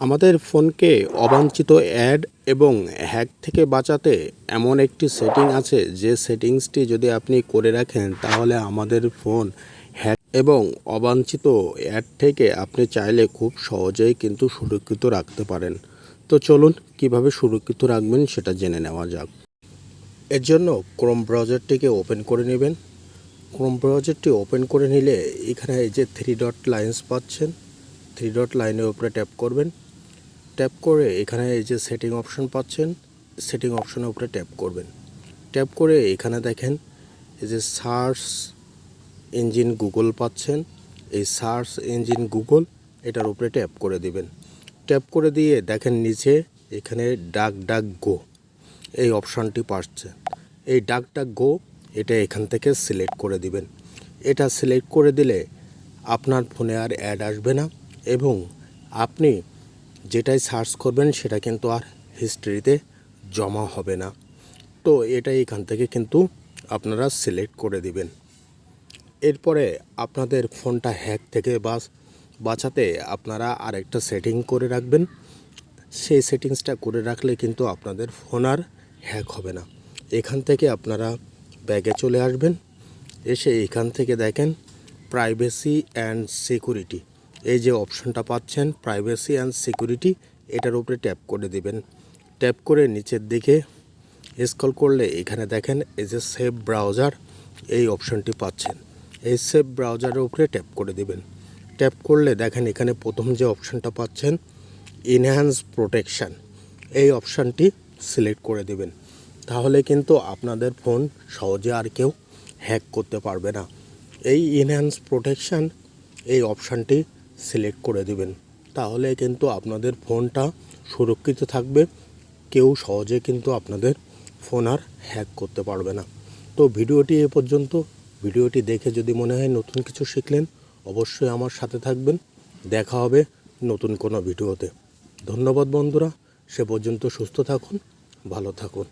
আমাদের ফোনকে অবাঞ্ছিত অ্যাড এবং হ্যাক থেকে বাঁচাতে এমন একটি সেটিং আছে যে সেটিংসটি যদি আপনি করে রাখেন তাহলে আমাদের ফোন হ্যাক এবং অবাঞ্ছিত অ্যাড থেকে আপনি চাইলে খুব সহজেই কিন্তু সুরক্ষিত রাখতে পারেন। তো চলুন কীভাবে সুরক্ষিত রাখবেন সেটা জেনে নেওয়া যাক। এর জন্য ক্রোম ব্রাউজারটিকে ওপেন করে নেবেন। ক্রোম ব্রাউজারটি ওপেন করে নিলে এখানে এই যে থ্রি ডট লাইন্স পাচ্ছেন থ্রি ডট লাইনের উপরে ট্যাপ করবেন। ট্যাপ করে এখানে এই যে সেটিং অপশন পাচ্ছেন সেটিং অপশনের উপরে ট্যাপ করবেন। ট্যাপ করে এখানে দেখেন, এই যে সার্চ ইঞ্জিন গুগল পাচ্ছেন, এই সার্চ ইঞ্জিন গুগল এটার উপরে ট্যাপ করে দিবেন। ট্যাপ করে দিয়ে দেখেন নিচে এখানে ডাক ডাক গো এই অপশানটি পাচ্ছে। এই ডাক ডাক গো এটা এখান থেকে সিলেক্ট করে দিবেন। এটা সিলেক্ট করে দিলে আপনার ফোনে আর অ্যাড আসবে না এবং আপনি যেটাই সার্চ করবেন সেটা কিন্তু আর হিস্ট্রিতে জমা হবে না। তো এটা এখান থেকে কিন্তু আপনারা সিলেক্ট করে দিবেন। এরপরে আপনাদের ফোনটা হ্যাক থেকে বাস, বাঁচাতে আপনারা আরেকটা সেটিং করে রাখবেন। সেই সেটিংসটা করে রাখলে কিন্তু আপনাদের ফোন আর হ্যাক হবে না। এখান থেকে আপনারা ব্যাগে চলে আসবেন। এসে এখান থেকে দেখেন প্রাইভেসি অ্যান্ড সিকিউরিটি এই যে অপশনটা পাচ্ছেন প্রাইভেসি অ্যান্ড সিকিউরিটি এটার উপরে ট্যাপ করে দিবেন। ট্যাপ করে নিচের দিকে স্কল করলে এখানে দেখেন, এই যে সেভ ব্রাউজার এই অপশনটি পাচ্ছেন। এই সেভ ব্রাউজারের উপরে ট্যাপ করে দিবেন। ট্যাপ করলে দেখেন, এখানে প্রথম যে অপশনটা পাচ্ছেন ইনহ্যান্স প্রোটেকশান এই অপশানটি সিলেক্ট করে দিবেন। তাহলে কিন্তু আপনাদের ফোন সহজে আর কেউ হ্যাক করতে পারবে না। এই ইনহ্যান্স প্রোটেকশান এই অপশানটি সিলেক্ট করে দেবেন। তাহলে কিন্তু আপনাদের ফোনটা সুরক্ষিত থাকবে। কেউ সহজে কিন্তু আপনাদের ফোন আর হ্যাক করতে পারবে না। তো ভিডিওটি এ পর্যন্ত। ভিডিওটি দেখে যদি মনে হয় নতুন কিছু শিখলেন, অবশ্যই আমার সাথে থাকবেন। দেখা হবে নতুন কোনো ভিডিওতে। ধন্যবাদ বন্ধুরা। সে পর্যন্ত সুস্থ থাকুন, ভালো থাকুন।